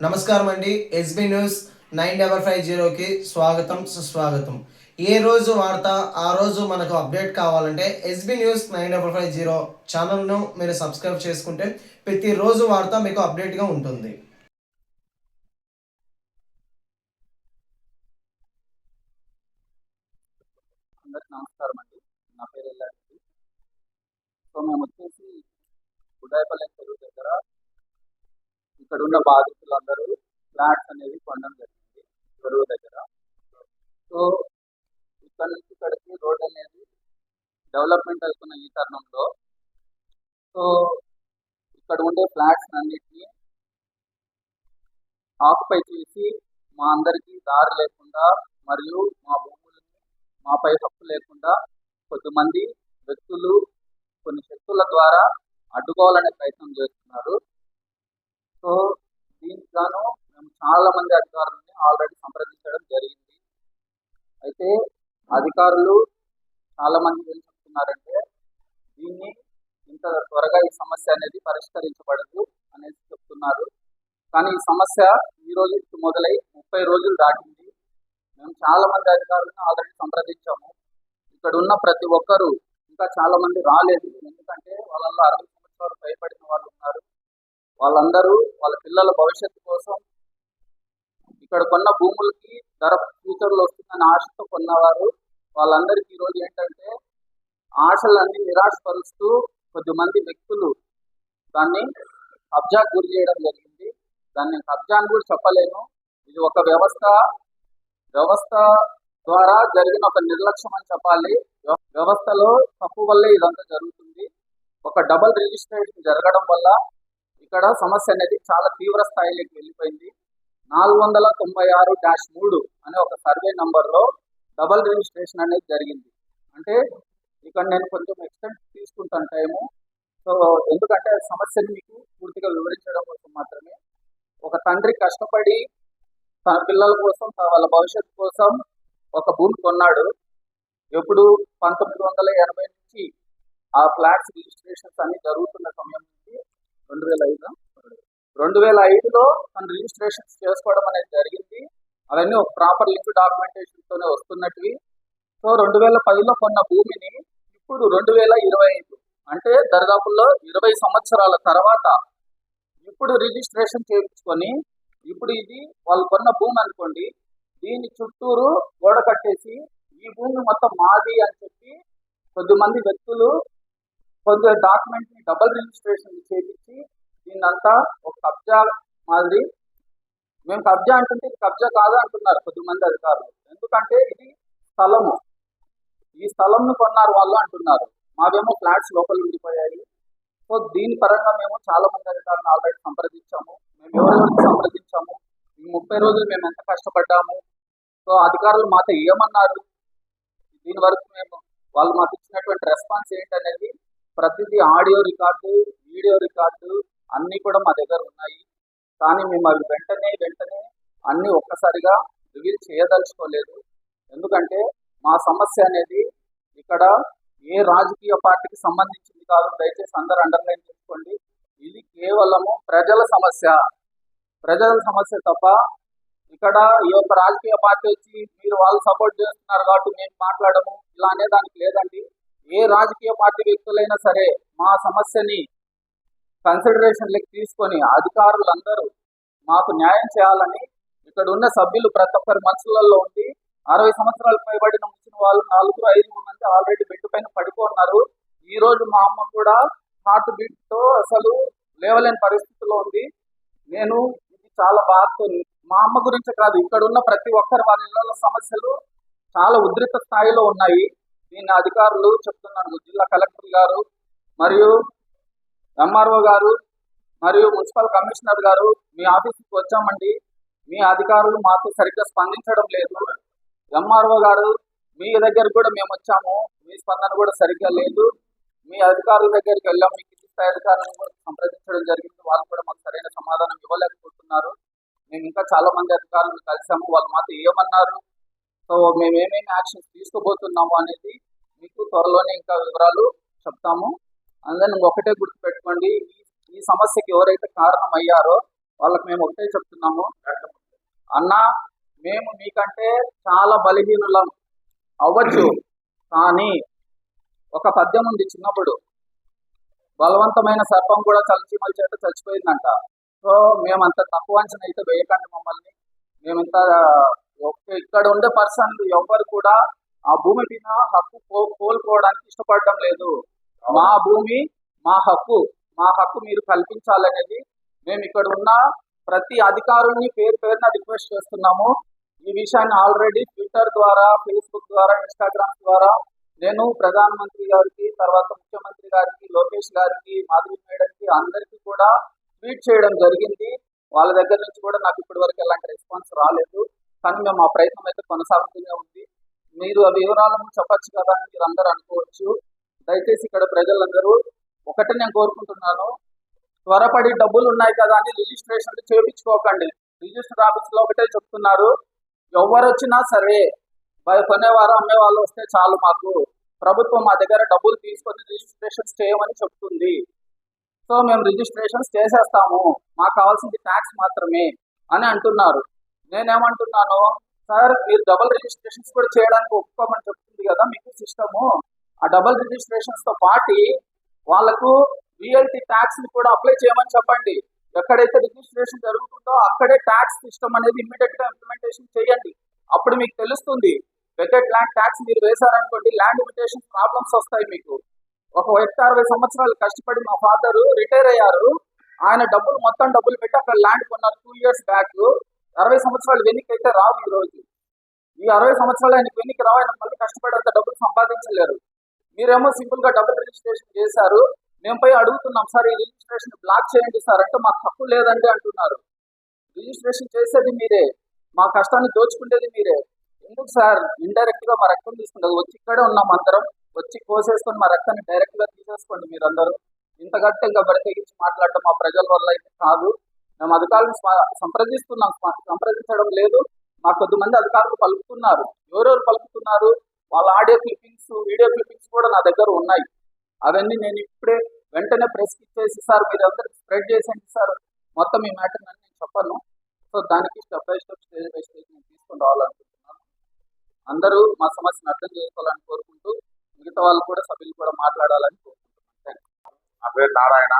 నమస్కారం అండి SB news nine double five జీరోకి స్వాగతం సుస్వాగతం. ఏ రోజు వార్త ఆ రోజు మనకు అప్డేట్ కావాలంటే SB news nine double five zero ఛానల్ను మీరు సబ్స్క్రైబ్ చేసుకుంటే ప్రతిరోజు వార్త మీకు అప్డేట్గా ఉంటుంది. నమస్కారం అండి నా పేరు ఎల్లారెడ్డి సో మేము వచ్చేసి ఉదయపల్లి చెరువు దగ్గర ఇక్కడ ఉన్న బాధితులందరూ ఫ్లాట్స్ అనేవి కొనడం జరిగింది చెరువు దగ్గర. సో ఇక్కడ నుంచి ఇక్కడికి రోడ్ అనేది డెవలప్మెంట్ అవుతున్న ఈ తరుణంలో సో ఇక్కడ ఉండే ఫ్లాట్స్ అన్నిటినీ ఆక్యుపై చేసి మా అందరికీ దారి లేకుండా మరియు మా భూములని మాపై హక్కు లేకుండా కొద్దిమంది వ్యక్తులు కొన్ని శక్తుల ద్వారా అడ్డుకోవాలనే ప్రయత్నం చేస్తున్నారు. సో దీనికి గాను మేము చాలా మంది అధికారులని ఆల్రెడీ సంప్రదించడం జరిగింది. అయితే అధికారులు చాలా మంది ఏం చెప్తున్నారంటే దీన్ని ఇంత త్వరగా ఈ సమస్య అనేది పరిష్కరించబడదు అనేసి చెప్తున్నారు. కానీ ఈ సమస్య ఈ రోజు మొదలై ముప్పై రోజులు దాటింది. మేము చాలా మంది అధికారులను ఆల్రెడీ సంప్రదించాము. ఇక్కడ ఉన్న ప్రతి ఒక్కరూ ఇంకా చాలా మంది రాలేదు. ఎందుకంటే వాళ్ళల్లో అరవై సంవత్సరాలు భయపడిన వాళ్ళు ఉన్నారు. వాళ్ళందరూ వాళ్ళ పిల్లల భవిష్యత్తు కోసం ఇక్కడ కొన్న భూములకి ధర ఫ్యూచర్లో వస్తుందని ఆశతో కొన్నవారు వాళ్ళందరికీ ఈరోజు ఏంటంటే ఆశలన్నీ నిరాశపరుస్తూ కొద్దిమంది వ్యక్తులు దాన్ని కబ్జాకు గురి చేయడం జరిగింది. దాన్ని కబ్జా అని కూడా చెప్పలేను. ఇది ఒక వ్యవస్థ వ్యవస్థ ద్వారా జరిగిన ఒక నిర్లక్ష్యం అని చెప్పాలి. వ్యవస్థలో తప్పు వల్లే ఇదంతా జరుగుతుంది. ఒక డబల్ రిజిస్ట్రేషన్ జరగడం వల్ల ఇక్కడ సమస్య అనేది చాలా తీవ్ర స్థాయిలోకి వెళ్ళిపోయింది. నాలుగు వందల తొంభై ఆరు డాష్ మూడు అనే ఒక సర్వే నంబర్లో డబల్ రిజిస్ట్రేషన్ అనేది జరిగింది. అంటే ఇక్కడ నేను కొంచెం ఎక్స్టెంట్ తీసుకుంటాను టైము సో ఎందుకంటే సమస్యని మీకు పూర్తిగా వివరించడం కోసం మాత్రమే. ఒక తండ్రి కష్టపడి తన పిల్లల కోసం వాళ్ళ భవిష్యత్తు కోసం ఒక భూమి కొన్నాడు. ఎప్పుడు పంతొమ్మిది వందల ఎనభై నుంచి ఆ ఫ్లాట్స్ రిజిస్ట్రేషన్స్ అన్ని జరుగుతున్న సమయం నుంచి రెండు వేల ఐదు రెండు వేల ఐదులో తన రిజిస్ట్రేషన్స్ చేసుకోవడం అనేది జరిగింది. అవన్నీ ఒక ప్రాపర్ లింక్ డాక్యుమెంటేషన్తోనే వస్తున్నట్టువి సో రెండు వేల పదిలో కొన్న భూమిని ఇప్పుడు రెండు వేల ఇరవై ఐదు అంటే దరిదాపుల్లో ఇరవై సంవత్సరాల తర్వాత ఇప్పుడు రిజిస్ట్రేషన్ చేయించుకొని ఇప్పుడు ఇది వాళ్ళు కొన్న భూమి అనుకోండి దీని చుట్టూరు గోడ కట్టేసి ఈ భూమి మొత్తం మాది అని చెప్పి కొద్దిమంది వ్యక్తులు కొద్ది డాక్యుమెంట్ని డబుల్ రిజిస్ట్రేషన్ చేయించి దీన్నంతా ఒక కబ్జా మాదిరి. మేము కబ్జా అంటుంటే ఇది కబ్జా కాదు అంటున్నారు కొద్దిమంది అధికారులు. ఎందుకంటే ఇది స్థలము. ఈ స్థలంను కొన్నారు వాళ్ళు అంటున్నారు. మావేమో ఫ్లాట్స్ లోపల ఉండిపోయాయి. సో దీని పరంగా మేము చాలా మంది అధికారులను ఆల్రెడీ సంప్రదించాము. మేము ఎవరెవరికి సంప్రదించాము? ఈ ముప్పై రోజులు మేము ఎంత కష్టపడ్డాము? సో అధికారులు మాతో ఏమన్నారు? దీని వరకు మేము వాళ్ళు మాకు ఇచ్చినటువంటి రెస్పాన్స్ ఏంటనేది ప్రతిదీ ఆడియో రికార్డు వీడియో రికార్డు అన్నీ కూడా మా దగ్గర ఉన్నాయి. కానీ మేము అవి వెంటనే వెంటనే అన్నీ ఒక్కసారిగా రివీల్ చేయదలుచుకోలేదు. ఎందుకంటే మా సమస్య అనేది ఇక్కడ ఏ రాజకీయ పార్టీకి సంబంధించింది కాదు. దయచేసి అందరు అండర్లైన్ చేసుకోండి. ఇది కేవలము ప్రజల సమస్య. ప్రజల సమస్య తప్ప ఇక్కడ ఈ యొక్క రాజకీయ పార్టీ వచ్చి మీరు వాళ్ళు సపోర్ట్ చేస్తున్నారు కాబట్టి మేము మాట్లాడము. ఇలా అనే దానికి లేదండి. ఏ రాజకీయ పార్టీ వ్యక్తులైనా సరే మా సమస్యని కన్సిడరేషన్లకి తీసుకొని అధికారులందరూ మాకు న్యాయం చేయాలని ఇక్కడ ఉన్న సభ్యులు ప్రతి ఒక్కరి మనసులలో ఉండి అరవై సంవత్సరాలు పైబడిన ముచ్చిన వాళ్ళు నలుగురు ఐదుగురు మంది ఆల్రెడీ బెడ్ పైన పడిపోన్నారు ఈ రోజు మా అమ్మ కూడా హార్ట్ బీట్తో అసలు లేవలేని పరిస్థితిలో ఉంది. నేను ఇది చాలా బాధతో మా అమ్మ గురించి కాదు ఇక్కడ ఉన్న ప్రతి ఒక్కరి వాళ్ళ ఇళ్ళ సమస్యలు చాలా ఉధృత స్థాయిలో ఉన్నాయి. దీన్ని అధికారులు చెప్తున్నాను జిల్లా కలెక్టర్ గారు మరియు ఎంఆర్ఓ గారు మరియు మున్సిపల్ కమిషనర్ గారు మీ ఆఫీస్కి వచ్చామండి. మీ అధికారులు మాకు సరిగ్గా స్పందించడం లేదు. ఎంఆర్ఓ గారు మీ దగ్గర కూడా మేము వచ్చాము. మీ స్పందన కూడా సరిగ్గా లేదు. మీ అధికారుల దగ్గరికి వెళ్ళాం. మీ కింది స్థాయి అధికారులను కూడా సంప్రదించడం జరిగింది. వాళ్ళు కూడా మాకు సరైన సమాధానం ఇవ్వలేకపోతున్నారు. మేము ఇంకా చాలా మంది అధికారులను కలిసాము. వాళ్ళు మాతో ఏమన్నారు? సో మేము ఏమేమి యాక్షన్స్ తీసుకోబోతున్నాము అనేది మీకు త్వరలోనే ఇంకా వివరాలు చెప్తాము. అందుకని ఒకటే గుర్తుపెట్టుకోండి ఈ సమస్యకి ఎవరైతే కారణం అయ్యారో వాళ్ళకి మేము ఒకటే చెప్తున్నాము. అన్న మేము మీకంటే చాలా బలహీనులం అవ్వచ్చు కానీ ఒక పద్యం ఉంది చిన్నప్పుడు. బలవంతమైన సర్పం కూడా చల్చిమల చేత చచ్చిపోయిందంట. సో మేము అంత తక్కువ అంచనా అయితే వేయకండి మమ్మల్ని. మేమంతా ఇక్కడ ఉండే పర్సన్ ఎవ్వరు కూడా ఆ భూమి మీద హక్కు కో- కోల్పోవడానికి ఇష్టపడడం లేదు. మా భూమి మా హక్కు మా హక్కు మీరు కల్పించాలనేది మేము ఇక్కడ ఉన్న ప్రతి అధికారుల్ని పేరు పేరున రిక్వెస్ట్ చేస్తున్నాము. ఈ విషయాన్ని ఆల్రెడీ ట్విట్టర్ ద్వారా ఫేస్బుక్ ద్వారా ఇన్స్టాగ్రామ్ ద్వారా నేను ప్రధానమంత్రి గారికి తర్వాత ముఖ్యమంత్రి గారికి లోకేష్ గారికి మాధవి మేడంకి అందరికీ కూడా ట్వీట్ చేయడం జరిగింది. వాళ్ళ దగ్గర నుంచి కూడా నాకు ఇప్పటి వరకు ఎలాంటి రెస్పాన్స్ రాలేదు. కానీ మేము ఆ ప్రయత్నం అయితే కొనసాగుతూనే ఉంది. మీరు ఆ వివరాలను చెప్పచ్చు కదా అని మీరు అందరూ అనుకోవచ్చు. దయచేసి ఇక్కడ ప్రజలందరూ ఒకటి నేను కోరుకుంటున్నాను. త్వరపడి డబ్బులు ఉన్నాయి కదా అని రిజిస్ట్రేషన్ చేయించుకోకండి. రిజిస్టర్ ఆఫీస్లో ఒకటే చెప్తున్నారు. ఎవరు వచ్చినా సరే బయ- కొనేవారు అమ్మేవాళ్ళు వస్తే చాలు మాకు. ప్రభుత్వం మా దగ్గర డబ్బులు తీసుకొని రిజిస్ట్రేషన్స్ చేయమని చెప్తుంది. సో మేము రిజిస్ట్రేషన్స్ చేసేస్తాము. మాకు కావాల్సింది ట్యాక్స్ మాత్రమే అని అంటున్నారు. నేనేమంటున్నాను? సార్ మీరు డబుల్ రిజిస్ట్రేషన్స్ కూడా చేయడానికి ఒప్పుకోమని చెప్తుంది కదా మీకు సిస్టము. ఆ డబుల్ రిజిస్ట్రేషన్స్తో పాటి వాళ్ళకు రియల్టీ ట్యాక్స్ని కూడా అప్లై చేయమని చెప్పండి. ఎక్కడైతే రిజిస్ట్రేషన్ జరుగుతుందో అక్కడే ట్యాక్స్ సిస్టమ్ అనేది ఇమ్మీడియట్గా ఇంప్లిమెంటేషన్ చేయండి. అప్పుడు మీకు తెలుస్తుంది వెకెట్ ల్యాండ్ ట్యాక్స్ మీరు వేశారనుకోండి ల్యాండ్ ఇమిటేషన్ ప్రాబ్లమ్స్ వస్తాయి మీకు. ఒక వ్యక్తి అరవై సంవత్సరాలు కష్టపడి మా ఫాదర్ రిటైర్ అయ్యారు. ఆయన డబ్బులు మొత్తం డబ్బులు పెట్టి అక్కడ ల్యాండ్ కొన్నారు టూ ఇయర్స్ బ్యాక్. అరవై సంవత్సరాలు వెనక్కి అయితే రావు ఈ రోజు. ఈ అరవై సంవత్సరాలు ఆయనకి వెనక్కి రావు ఆయన మళ్ళీ కష్టపడేంత డబ్బులు సంపాదించలేరు. మీరేమో సింపుల్గా డబుల్ రిజిస్ట్రేషన్ చేశారు. మేము పోయి అడుగుతున్నాం సార్ ఈ రిజిస్ట్రేషన్ బ్లాక్ చేయండి సార్ అంటే మాకు తప్పు లేదండి అంటున్నారు. రిజిస్ట్రేషన్ చేసేది మీరే. మా కష్టాన్ని దోచుకుంటేది మీరే. ఎందుకు సార్? ఇండైరెక్ట్గా మా రక్తం తీసుకుంటారు. వచ్చి ఇక్కడే ఉన్నాం అందరం. వచ్చి కోసేసుకొని మా రక్తాన్ని డైరెక్ట్గా తీసేసుకోండి మీరందరూ. ఇంత ఇంకా బరితెగించి మాట్లాడటం మా ప్రజల వల్ల అయితే కాదు. మేము అధికారులను సంప్రదిస్తున్నాం సంప్రదించడం లేదు. మా కొద్దిమంది అధికారులు పలుకుతున్నారు. ఎవరెవరు పలుకుతున్నారు? వాళ్ళ ఆడియో క్లిప్పింగ్స్ వీడియో క్లిప్పింగ్స్ కూడా నా దగ్గర ఉన్నాయి. అవన్నీ నేను ఇప్పుడే వెంటనే ప్రెస్ ఇచ్చేసి సార్ మీరు అందరికి స్ప్రెడ్ చేసేయండి సార్. మొత్తం ఈ మ్యాటర్ అని నేను చెప్పను. సో దానికి step by step stage by stage నేను తీసుకుని రావాలనుకుంటున్నాను. అందరూ మా సమస్యను అర్థం చేసుకోవాలని కోరుకుంటూ మిగతా వాళ్ళు కూడా సభ్యులు కూడా మాట్లాడాలని కోరుకుంటున్నాను. థ్యాంక్ నా పేరు నారాయణ.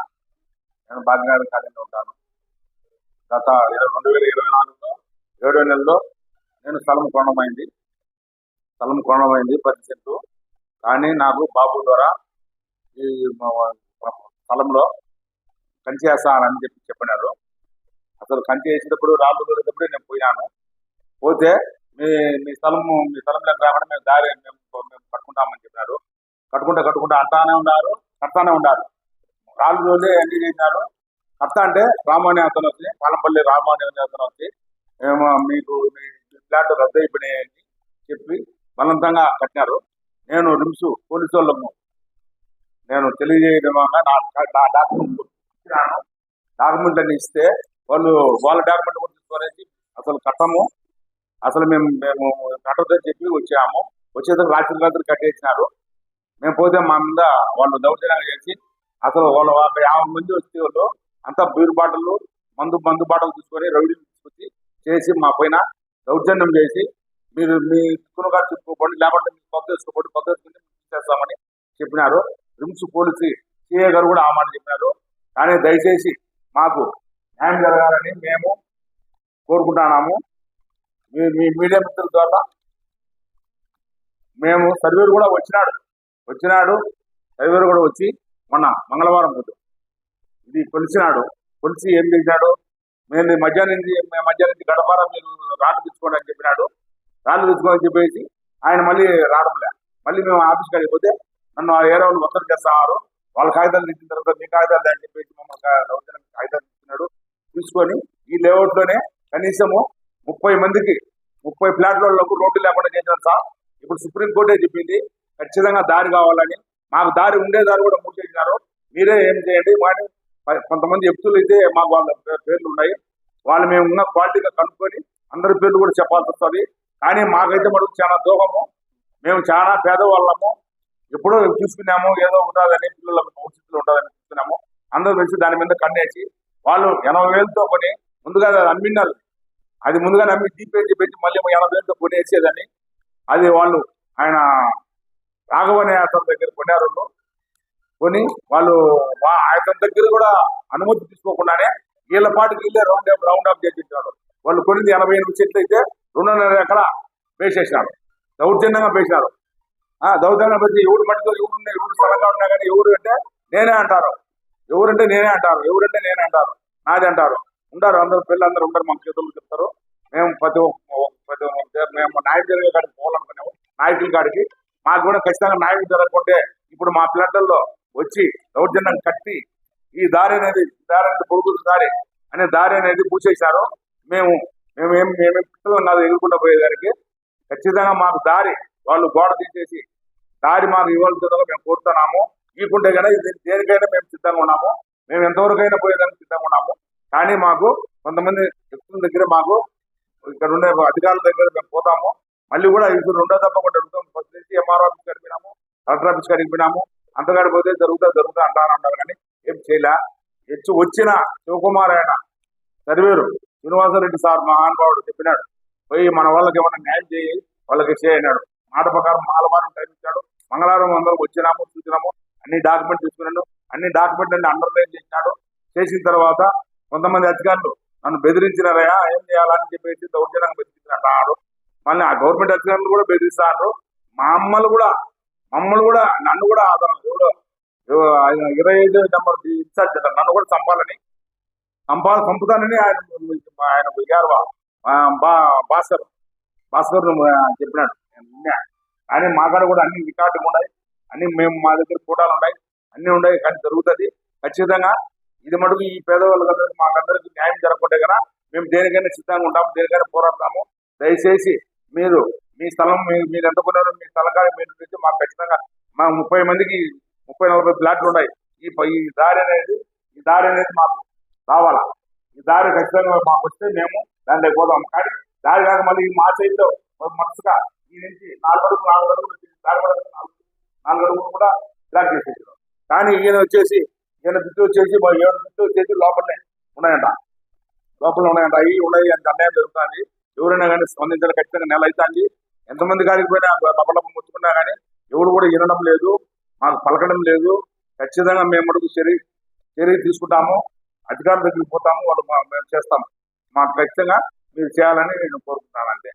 నేను భాగ్యనగర్ కాలేజీలో ఉంటాను. గత ఇరవై రెండు వేల ఇరవై నాలుగులో ఏడో నెలలో నేను స్థలం కొనమైంది స్థలం కొనమైంది పది సెంట్లు. కానీ నాకు బాబు ద్వారా ఈ స్థలంలో కంచి వేస్తానని చెప్పి చెప్పినారు. అసలు కంచి వేసేటప్పుడు రాళ్ళు దొరికేటప్పుడు నేను పోయాను. పోతే మీ మీ స్థలం మీ స్థలంలోకి రాకుండా మేము దారి మేము మేము కట్టుకుంటామని చెప్పినారు. కట్టుకుంటా కట్టుకుంటా అంటానే ఉన్నారు కడతానే ఉన్నారు. రాళ్ళు రోజులే అన్ని చేసినారు. అత్త అంటే రామాని అతను వచ్చి పాలంపల్లి రామాని అతను వచ్చి ఏమో మీకు మీ ఫ్లాట్ రద్దు అయిపోయినాయని చెప్పి బలవంతంగా కట్టినారు. నేను రిమ్స్ పోలీసు వాళ్ళము నేను తెలియజేయడం నా డాక్యుమెంట్ ఇచ్చినాను. డాక్యుమెంట్ అని ఇస్తే వాళ్ళు వాళ్ళ డాక్యుమెంట్ కూడా తీసుకొనేసి అసలు కట్టము. అసలు మేము మేము కట్టదని చెప్పి వచ్చాము. వచ్చేందుకు రాత్రి రాత్రి కట్టేసినారు. మేము పోతే మా మీద వాళ్ళు దౌర్జన్యం చేసి అసలు వాళ్ళు ఒక యాభై మంది వచ్చే వాళ్ళు అంతా బీరు బాటలు మందు మందు బాటలు తీసుకొని రౌడీలు తీసుకొచ్చి చేసి మా పైన దౌర్జన్యం చేసి మీరు మీ దిక్కును గారు చెప్పుకోండి లేకుంటే మీరు పక్క వేసుకోండి పక్క చేస్తామని చెప్పినారు. రిమ్స్ పోలీసు సిఏ గారు కూడా ఆ మాట చెప్పినారు. కానీ దయచేసి మాకు న్యాయం జరగాలని మేము కోరుకుంటున్నాము. మీ మీ మీడియా మిత్రుల ద్వారా మేము సర్వేరు కూడా వచ్చినాడు. వచ్చినాడు సర్వేరు కూడా వచ్చి మొన్న మంగళవారం రోజు ఇది కొలిసినాడు. కొలిసి ఏం చేశాడు? మేము మధ్యాహ్నం నుంచి మధ్యాహ్నం నుంచి మీరు రాళ్ళు తెచ్చుకోండి అని చెప్పినాడు. రాళ్ళు తెచ్చుకోమని చెప్పేసి ఆయన మళ్ళీ రావడంలే. మళ్ళీ మేము ఆఫీస్కి వెళ్ళిపోతే నన్ను ఆ ఏరియా వాళ్ళు ఒత్తిడి చేస్తున్నారు. వాళ్ళ కాగితాలు ఇచ్చిన తర్వాత మీ కాగితాలు అని చెప్పేసి మమ్మల్ని కా- కాగితాలు ఇచ్చినాడు తీసుకొని ఈ లేఅవుట్లోనే కనీసము ముప్పై మందికి ముప్పై ప్లాట్లకు రోడ్డు లేకుండా చేసినారు సార్. ఇప్పుడు సుప్రీంకోర్టే చెప్పింది ఖచ్చితంగా దారి కావాలని. మాకు దారి ఉండే దారి కూడా మూసేసినారు. మీరే ఏం చేయండి? వాడిని కొంతమంది వ్యక్తులు అయితే మాకు వాళ్ళ పే- పేర్లు ఉన్నాయి. వాళ్ళు మేము ఉన్న క్వాలిటీగా కనుక్కొని అందరి పేర్లు కూడా చెప్పాల్సి వస్తుంది. కానీ మాకైతే మటుకు చాలా దోహము. మేము చాలా పేదవాళ్ళము. ఎప్పుడో చూసుకున్నాము ఏదో ఉంటుందని పిల్లల భవిష్యత్తులో ఉండాలని చూసుకున్నాము. అందరూ తెలిసి దాని మీద కన్నేసి వాళ్ళు ఎనభై వేలతో కొని ముందుగా అది అమ్మినారు. అది ముందుగా నమ్మి జీపే పెట్టి మళ్ళీ ఎనభై వేలతో కొనేసేదని అది వాళ్ళు ఆయన రాఘవనే అతని దగ్గర కొన్నారు కొని వాళ్ళు ఆయన అతని దగ్గర కూడా అనుమతి తీసుకోకుండానే వీళ్ళ పాటికి వీళ్ళే రౌండ్ అప్ రౌండ్ అప్ చేయించారు వాళ్ళు కొనింది ఎనభై ఎనిమిది చెట్లు అయితే రెండున్నర ఎకరా వేసేసినారు. దౌర్జన్యంగా వేసినారు. ఆ దౌర్జన్యంగా పెట్టి ఎవరు మట్టితో ఎవరు ఎవరు స్థలంగా ఉన్నా కానీ ఎవరు అంటే నేనే అంటారు. ఎవరంటే నేనే అంటారు. ఎవరంటే నేనే అంటారు. నాది అంటారు. ఉండరు అందరు పిల్లలందరూ ఉండరు మాకు చేతులు చెప్తారు. మేము ప్రతి ఒక్క ప్రతి మేము నాయకుడి కాడికి పోవాలనుకున్నాము. నాయకుల కాడికి. మాకు కూడా ఖచ్చితంగా నాయకుడు జరగకుంటే ఇప్పుడు మా పిల్లల్లో వచ్చి దౌర్జన్యం కట్టి ఈ దారి అనేది దారి అనేది పొడుగురు దారి అనే దారి అనేది పూసేశారు మేము మేము ఏం మేమేం పిల్లలు నాది ఎదుర్కొంటూ పోయేదానికి. ఖచ్చితంగా మాకు దారి వాళ్ళు గోడ తీసేసి దారి మాకు ఇవ్వాల్సిందో మేము కోరుతున్నాము. ఇవ్వకుంటే కానీ దేనికైనా మేము సిద్ధంగా ఉన్నాము. మేము ఎంతవరకైనా పోయేదానికి సిద్ధంగా ఉన్నాము. కానీ మాకు కొంతమంది వ్యక్తుల దగ్గర మాకు ఇక్కడ ఉండే అధికారుల దగ్గర మేము పోతాము. మళ్ళీ కూడా ఇప్పుడు రెండో తప్పకుండా అడుగుతాం ఫస్ట్ నుంచి ఎంఆర్ ఆఫీస్ గడిపినాము కలెక్టర్ ఆఫీస్ గడిపినాము అంతగాడి పోతే జరుగుతా జరుగుతా అంటాను అంటారు కానీ ఏం చేయలే. హెచ్చు వచ్చిన శివకుమార్ ఆయన. సర్వేరు. శ్రీనివాసరెడ్డి సార్ మహానుభావుడు చెప్పినాడు. పోయి మన వాళ్ళకి ఏమైనా న్యాయం చేయి వాళ్ళకి చేయన్నాడు మాట ప్రకారం మంగళవారం టైం ఇచ్చాడు. మంగళవారం అందరం వచ్చినాము చూసినాము అన్ని డాక్యుమెంట్ తీసుకున్నాడు అన్ని డాక్యుమెంట్ అన్ని అండర్లైన్ చేసినాడు. చేసిన తర్వాత కొంతమంది అధికారులు నన్ను బెదిరించినారయ్యా ఏం చేయాలని చెప్పేసి దౌర్జన్యంగా బెదిరించినట్టు మళ్ళీ ఆ గవర్నమెంట్ అధికారులు కూడా బెదిరిస్తారు మా అమ్మలు కూడా మమ్మల్ని కూడా నన్ను కూడా అతను ఆయన ఇరవై ఐదు నెంబర్ ఇన్ఛార్జ్ అతను. నన్ను కూడా చంపాలని చంపాలి చంపుతానని ఆయన ఆయన గారు బా భాస్కర్ భాస్కర్ చెప్పినాడు. నేను విన్నా. కానీ మా కాడ కూడా అన్ని రికార్డు ఉన్నాయి. అన్ని మేము మా దగ్గర ఫోటోలు ఉన్నాయి. అన్ని ఉన్నాయి కానీ జరుగుతుంది. ఖచ్చితంగా ఇది మటుకు ఈ పేదవాళ్ళందరికీ మాకందరికీ న్యాయం జరగకుంటే కదా మేము దేనికైనా సిద్ధంగా ఉంటాము దేనికైనా పోరాడతాము. దయచేసి మీరు మీ స్థలం మీ- మీరు ఎంత కొన్నారో మీ స్థలం మీరు తెచ్చి మాకు ఖచ్చితంగా మా ముప్పై మందికి ముప్పై నలభై ప్లాట్లు ఉన్నాయి. ఈ ఈ దారి అనేది ఈ దారి అనేది మాకు రావాలా? ఈ దారి ఖచ్చితంగా మాకు వస్తే మేము దాంట్లో పోదాం. కానీ దారి కాక మళ్ళీ మా సైడ్లో మనసుగా ఈ నుంచి నాలుగు అడుగులు నాలుగు అడుగులు దారి వరకు నాలుగు నాలుగు అడుగులు కూడా బ్లాక్ చేసేసారు. కానీ ఈయన వచ్చేసి ఈయన బిట్టు వచ్చేసి మా ఏడు బిట్టు వచ్చేసి లోపలనే ఉన్నాయంట. లోపల ఉన్నాయంట. అవి ఉన్నాయి అంటే అన్యాయం జరుగుతుంది. ఎవరైనా కానీ స్పందించాలి ఖచ్చితంగా నెల అవుతుంది ఎంతమంది కాడికి పోయినా డబ్బులకు ముచ్చుకున్నా కానీ ఎవడు కూడా వినడం లేదు మాకు పలకడం లేదు. ఖచ్చితంగా మేము అడుగు చర్య చర్య తీసుకుంటాము. అధికారుల దగ్గరికి పోతాము వాళ్ళు మేము చేస్తాము. మాకు ఖచ్చితంగా మీరు చేయాలని నేను కోరుకుంటున్నాను అంతే